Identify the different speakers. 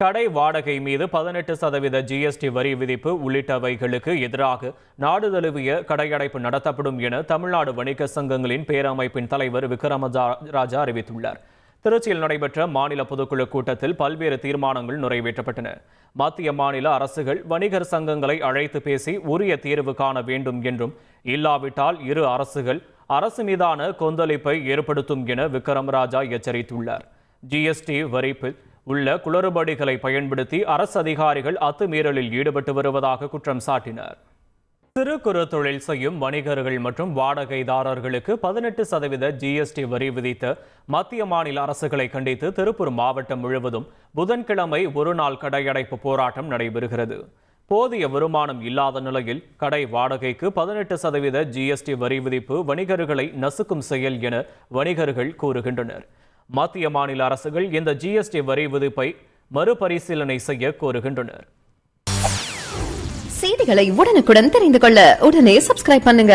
Speaker 1: கடை வாடகை மீது பதினெட்டு சதவீத ஜிஎஸ்டி வரி விதிப்பு உள்ளிட்டவைகளுக்கு எதிராக நாடு தழுவிய கடையடைப்பு நடத்தப்படும் என தமிழ்நாடு வணிக சங்கங்களின் பேரமைப்பின் தலைவர் விக்ரமராஜா ராஜா அறிவித்துள்ளார். திருச்சியில் நடைபெற்ற மாநில பொதுக்குழு கூட்டத்தில் பல்வேறு தீர்மானங்கள் நிறைவேற்றப்பட்டன. மத்திய மாநில அரசுகள் வணிகர் சங்கங்களை அழைத்து பேசி உரிய தீர்வு காண வேண்டும் என்றும் இல்லாவிட்டால் இரு அரசுகள் அரசு மீதான கொந்தளிப்பை ஏற்படுத்தும் என விக்ரமராஜா எச்சரித்துள்ளார். ஜிஎஸ்டி வரிப்பில் உள்ள குளறுபடிகளை பயன்படுத்தி அரசு அதிகாரிகள் அத்துமீறலில் ஈடுபட்டு வருவதாக குற்றம் சாட்டினர். சிறு குறு தொழில் செய்யும் வணிகர்கள் மற்றும் வாடகைதாரர்களுக்கு பதினெட்டு சதவீத ஜிஎஸ்டி வரி விதித்த மத்திய மாநில அரசுகளை கண்டித்து திருப்பூர் மாவட்டம் முழுவதும் புதன்கிழமை ஒருநாள் கடையடைப்பு போராட்டம் நடைபெறுகிறது. போதிய வருமானம் இல்லாத நிலையில் கடை வாடகைக்கு பதினெட்டு சதவீத ஜிஎஸ்டி வரி விதிப்பு வணிகர்களை நசுக்கும் செயல் என வணிகர்கள் கூறுகின்றனர். மத்திய மாநில அரசுகள் இந்த ஜிஎஸ்டி வரி விதிப்பை மறுபரிசீலனை செய்ய கோருகின்றனர்.
Speaker 2: செய்திகளை உடனுக்குடன் தெரிந்து கொள்ள உடனே சப்ஸ்கிரைப் பண்ணுங்க.